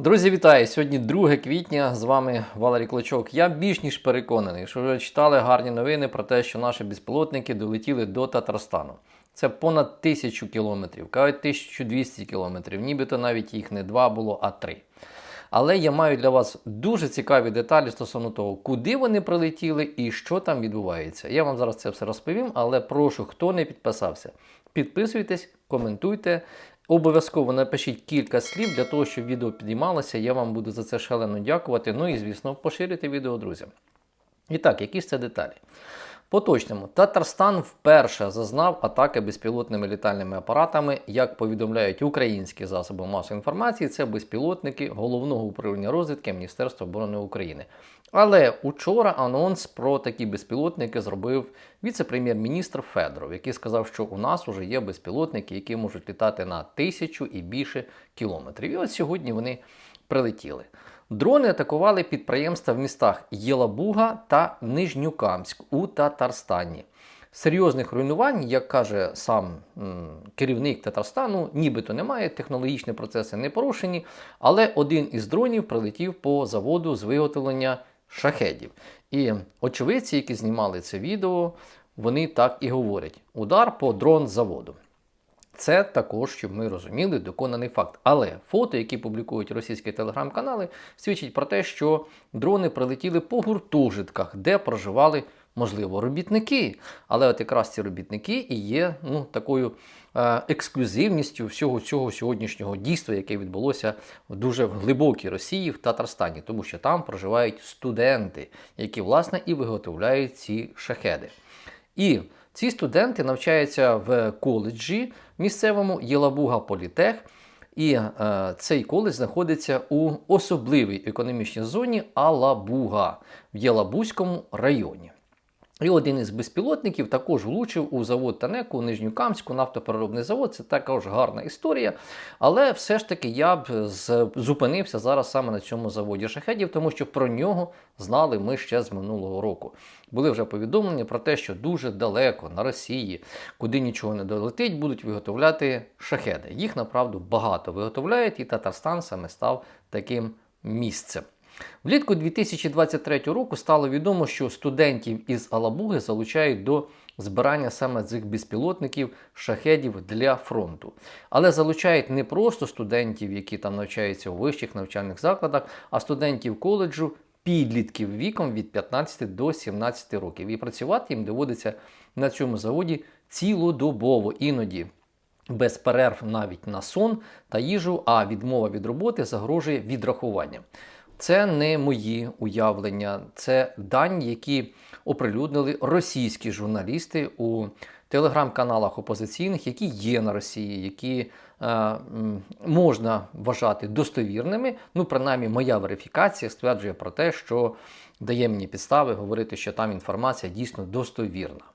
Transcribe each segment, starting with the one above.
Друзі, вітаю! Сьогодні 2 квітня. З вами Валерій Клочок. Я більш ніж переконаний, що вже читали гарні новини про те, що наші безпілотники долетіли до Татарстану. Це понад тисячу кілометрів, кажуть 1200 кілометрів, нібито навіть їх не два було, а три. Але я маю для вас дуже цікаві деталі стосовно того, куди вони прилетіли і що там відбувається. Я вам зараз це все розповім, але прошу, хто не підписався, підписуйтесь, коментуйте. Обов'язково напишіть кілька слів для того, щоб відео підіймалося. Я вам буду за це шалено дякувати. Ну і, звісно, поширюйте відео друзям. І так, які ж це деталі? Поточному, Татарстан вперше зазнав атаки безпілотними літальними апаратами, як повідомляють українські засоби масової інформації, це безпілотники головного управління розвідки Міністерства оборони України. Але учора анонс про такі безпілотники зробив віце-прем'єр-міністр Федоров, який сказав, що у нас вже є безпілотники, які можуть літати на тисячу і більше кілометрів. І от сьогодні вони прилетіли. Дрони атакували підприємства в містах Єлабуга та Нижнюкамськ у Татарстані. Серйозних руйнувань, як каже сам м, керівник Татарстану, нібито немає, технологічні процеси не порушені, але один із дронів прилетів по заводу з виготовлення шахедів. І очевидці, які знімали це відео, вони так і говорять: удар по дрон заводу. Це також, щоб ми розуміли, доконаний факт. Але фото, які публікують російські телеграм-канали, свідчить про те, що дрони прилетіли по гуртожитках, де проживали, можливо, робітники. Але от якраз ці робітники і є ну, такою е, ексклюзивністю всього цього сьогоднішнього дійства, яке відбулося в дуже глибокій Росії в Татарстані, тому що там проживають студенти, які власне і виготовляють ці шахеди. І ці студенти навчаються в коледжі місцевому Єлабуга Політех. І е, цей коледж знаходиться у особливій економічній зоні Алабуга в Єлабузькому районі. І один із безпілотників також влучив у завод Танеку у Нижньокамську, нафтопереробний завод. Це також гарна історія. Але все ж таки я б зупинився зараз саме на цьому заводі шахедів, тому що про нього знали ми ще з минулого року. Були вже повідомлення про те, що дуже далеко на Росії, куди нічого не долетить, будуть виготовляти шахеди. Їх направду багато виготовляють, і Татарстан саме став таким місцем. Влітку 2023 року стало відомо, що студентів із Алабуги залучають до збирання саме цих безпілотників шахедів для фронту. Але залучають не просто студентів, які там навчаються у вищих навчальних закладах, а студентів коледжу. Підлітків віком від 15 до 17 років. І працювати їм доводиться на цьому заводі цілодобово, іноді без перерв навіть на сон та їжу, а відмова від роботи загрожує відрахуванням. Це не мої уявлення, це дані, які оприлюднили російські журналісти у телеграм-каналах опозиційних, які є на Росії, які е, можна вважати достовірними. Ну, принаймні, моя верифікація стверджує про те, що дає мені підстави говорити, що там інформація дійсно достовірна.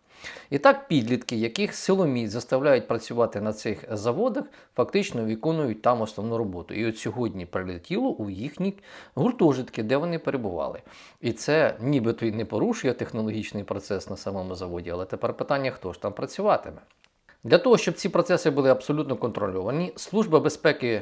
І так, підлітки, яких силоміць заставляють працювати на цих заводах, фактично виконують там основну роботу. І от сьогодні прилетіло у їхні гуртожитки, де вони перебували. І це нібито й не порушує технологічний процес на самому заводі, але тепер питання, хто ж там працюватиме. Для того, щоб ці процеси були абсолютно контрольовані, Служба безпеки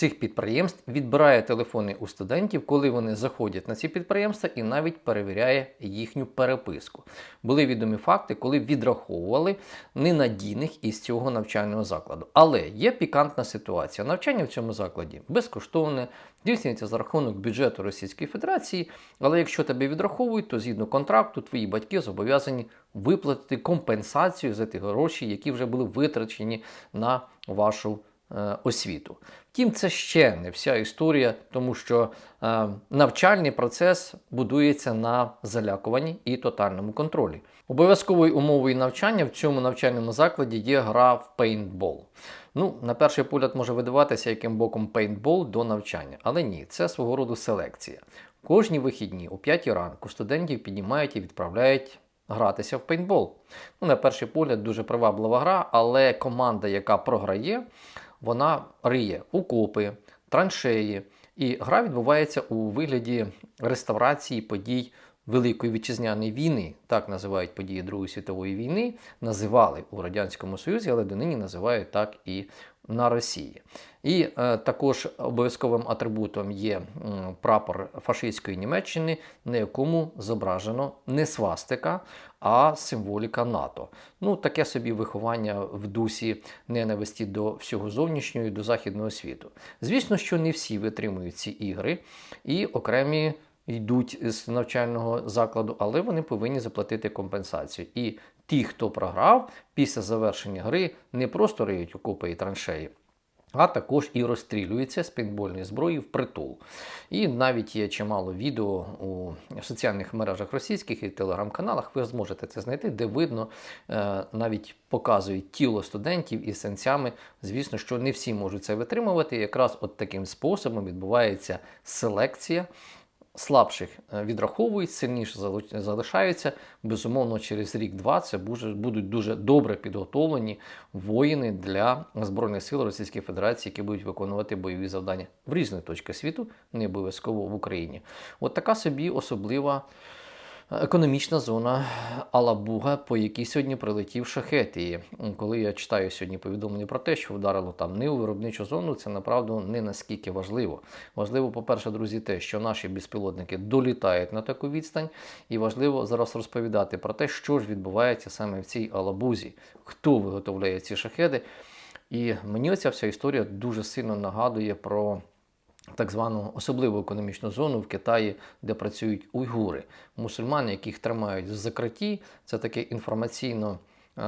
цих підприємств відбирає телефони у студентів, коли вони заходять на ці підприємства, і навіть перевіряє їхню переписку. Були відомі факти, коли відраховували ненадійних із цього навчального закладу. Але є пікантна ситуація. Навчання в цьому закладі безкоштовне, здійснюється за рахунок бюджету Російської Федерації. Але якщо тебе відраховують, то згідно контракту твої батьки зобов'язані виплатити компенсацію за ті гроші, які вже були витрачені на вашу освіту. Втім, це ще не вся історія, тому що е, навчальний процес будується на залякуванні і тотальному контролі. Обов'язковою умовою навчання в цьому навчальному закладі є гра в пейнтбол. Ну, на перший погляд може видаватися, яким боком пейнтбол до навчання, але ні, це свого роду селекція. Кожні вихідні о 5 ранку студентів піднімають і відправляють гратися в пейнтбол. Ну, на перший погляд, дуже приваблива гра, але команда, яка програє, вона риє окопи, траншеї. І гра відбувається у вигляді реставрації подій Великої вітчизняної війни, так називають події Другої світової війни, називали у Радянському Союзі, але донині називають так і на Росії. І е, також обов'язковим атрибутом є м, прапор фашистської Німеччини, на якому зображено не свастика, а символіка НАТО. Ну, таке собі виховання в дусі ненависті до всього зовнішнього і до західного світу. Звісно, що не всі витримують ці ігри, і окремі йдуть з навчального закладу, але вони повинні заплатити компенсацію. І ті, хто програв після завершення гри, не просто риють окопи і траншеї. А також і розстрілюються з пейнтбольної зброї в притул. І навіть є чимало відео у соціальних мережах російських і телеграм-каналах. Ви зможете це знайти, де видно, е, навіть показують тіло студентів із сенцями. Звісно, що не всі можуть це витримувати. Якраз от таким способом відбувається селекція. Слабших е, відраховують, сильніше залу- залишаються. Безумовно, через рік-два це будуть дуже добре підготовлені воїни для Збройних сил Російської Федерації, які будуть виконувати бойові завдання в різних точках світу, не обов'язково в Україні. От така собі особлива економічна зона Алабуга, по якій сьогодні прилетів шахет. І коли я читаю сьогодні повідомлення про те, що вдарило там не у виробничу зону, це направду не наскільки важливо. Важливо, по-перше, друзі, те, що наші безпілотники долітають на таку відстань, і важливо зараз розповідати про те, що ж відбувається саме в цій Алабузі, хто виготовляє ці шахеди. І мені оця вся історія дуже сильно нагадує про так звану особливу економічну зону в Китаї, де працюють уйгури, мусульмани, яких тримають в закритті. Це таке інформаційно е,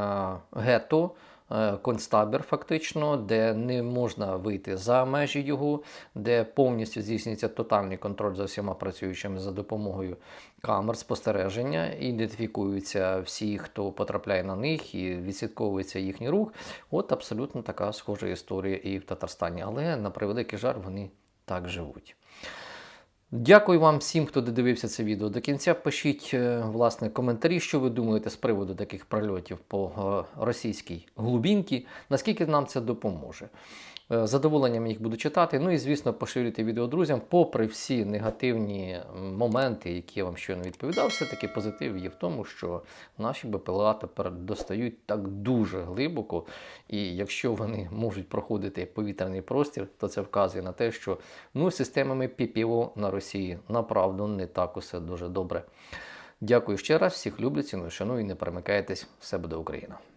гетто, е, концтабір, фактично, де не можна вийти за межі його, де повністю здійснюється тотальний контроль за всіма працюючими за допомогою камер спостереження, ідентифікуються всі, хто потрапляє на них, і відслідковується їхній рух. От абсолютно така схожа історія і в Татарстані. Але на превеликий жаль, вони так живуть. Дякую вам всім, хто додивився це відео до кінця. Пишіть е, власне коментарі, що ви думаєте з приводу таких прольотів по е, російській глубінці, наскільки нам це допоможе. Е, Задоволенням їх буду читати. Ну і звісно, поширюйте відео друзям. Попри всі негативні моменти, які я вам щойно відповідав, все-таки позитив є в тому, що наші БПЛА тепер достають так дуже глибоко. І якщо вони можуть проходити повітряний простір, то це вказує на те, що ну, системами ППО на Росії направду не так усе дуже добре. Дякую ще раз, всіх люблю, ціную, шаную і не перемикайтесь. Все буде Україна!